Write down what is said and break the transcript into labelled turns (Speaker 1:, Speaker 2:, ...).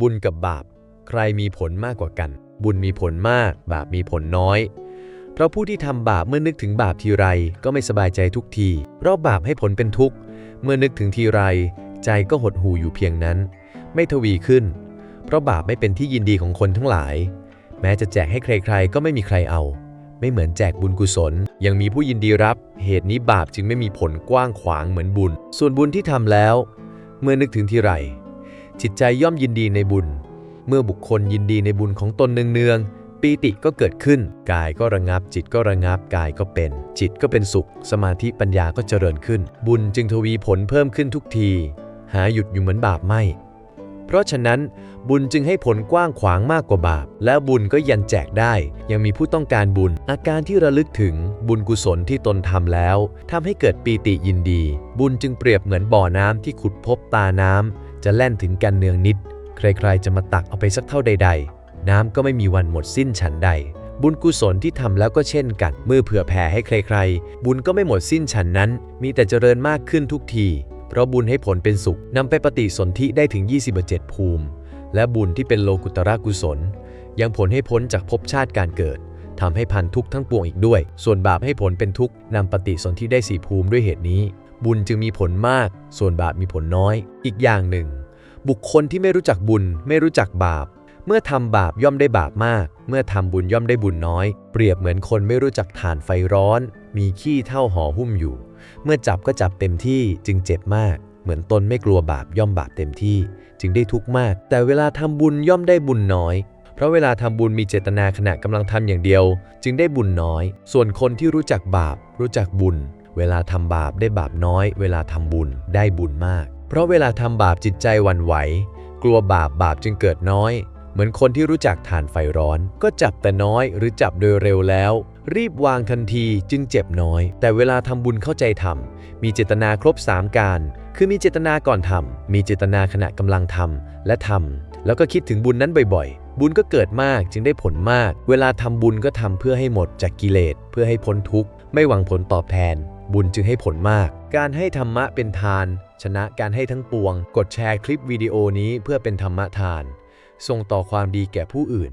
Speaker 1: บุญกับบาป ใครมีผลมากกว่ากัน บุญมีผลมาก บาปมีผลน้อย เพราะผู้ที่ทำบาปเมื่อนึกถึงบาปทีไรก็ไม่สบายใจทุกที เพราะบาปให้ผลเป็นทุกข์ เมื่อนึกถึงทีไร ใจก็หดหู่อยู่เพียงนั้น ไม่ทวีขึ้น เพราะบาปไม่เป็นที่ยินดีของคนทั้งหลาย แม้จะแจกให้ใครๆ ก็ไม่มีใครเอา ไม่เหมือนแจกบุญกุศล ยังมีผู้ยินดีรับ เหตุนี้บาปจึงไม่มีผลกว้างขวางเหมือนบุญ ส่วนบุญที่ทำแล้ว เมื่อนึกถึงทีไร จิตใจย่อมยินดีในบุญ เมื่อบุคคลยินดีในบุญของตนเนืองๆปีติก็เกิดขึ้น กายก็ระงับ จิตก็ระงับ กายก็เป็น จิตก็เป็นสุข สมาธิปัญญาก็เจริญขึ้น บุญจึงทวีผลเพิ่มขึ้นทุกที หาหยุดอยู่เหมือนบาปไม่ เพราะฉะนั้นบุญจึงให้ผลกว้างขวางมากกว่าบาป แล้วบุญก็ยันแจกได้ ยังมีผู้ต้องการบุญ อาการที่ระลึกถึงบุญกุศลที่ตนทำแล้วทำให้เกิดปีติยินดี บุญจึงเปรียบเหมือนบ่อน้ำที่ขุดพบตาน้ำ จะแล่นถึงกันเนืองนิด ใครๆจะมาตักเอาไปสักเท่าใด ๆ น้ำก็ไม่มีวันหมดสิ้นฉันใด บุญกุศลที่ทำแล้วก็เช่นกัน เมื่อเผื่อแผ่ให้ใครๆ บุญก็ไม่หมดสิ้นฉันนั้น มีแต่เจริญมากขึ้นทุกที เพราะบุญให้ผลเป็นสุขนำไปปฏิสนธิได้ถึง 27 ภูมิ และบุญที่เป็นโลกุตระกุศล ยังผลให้พ้นจากภพชาติการเกิดทำให้พันทุกข์ทั้งปวงอีกด้วย ส่วนบาปให้ผลเป็นทุกข์นำปฏิสนธิได้สี่ภูมิด้วยเหตุนี้ บุญจึงมีผลมาก ส่วนบาปมีผลน้อย อีกอย่างหนึ่ง บุคคลที่ไม่รู้จักบุญ ไม่รู้จักบาป เมื่อทำบาปย่อมได้บาปมาก เมื่อทำบุญย่อมได้บุญน้อย เปรียบเหมือนคนไม่รู้จักฐานไฟร้อน มีขี้เท่าห่อหุ้มอยู่ เมื่อจับก็จับเต็มที่จึงเจ็บมาก เหมือนตนไม่กลัวบาปย่อมบาปเต็มที่ จึงได้ทุกข์มาก แต่เวลาทำบุญย่อมได้บุญน้อยเพราะเวลาทำบุญมีเจตนาขณะกำลังทำอย่างเดียว จึงได้บุญน้อย ส่วนคนที่รู้จักบาป รู้จักบุญ เวลาทำบาปได้บาปน้อย เวลาทำบุญได้บุญมาก เพราะเวลาทำบาปจิตใจวันไหว กลัวบาปบาปจึงเกิดน้อย เหมือนคนที่รู้จักฐานไฟร้อน ก็จับแต่น้อยหรือจับโดยเร็วแล้ว รีบวางทันทีจึงเจ็บน้อย แต่เวลาทำบุญเข้าใจทำมีเจตนาครบ 3 การ คือมีเจตนาก่อนทำมีเจตนาขณะกำลังทำและทำแล้วก็คิดถึงบุญนั้นบ่อยๆบุญก็เกิดมากจึงได้ผลมาก เวลาทำบุญก็ทำเพื่อให้หมดจากกิเลส เพื่อให้พ้นทุกข์ ไม่หวังผลตอบแทน บุญจึงให้ผลมาก การให้ธรรมะเป็นทาน ชนะการให้ทั้งปวง กดแชร์คลิปวิดีโอนี้เพื่อเป็นธรรมะทาน ส่งต่อความดีแก่ผู้อื่น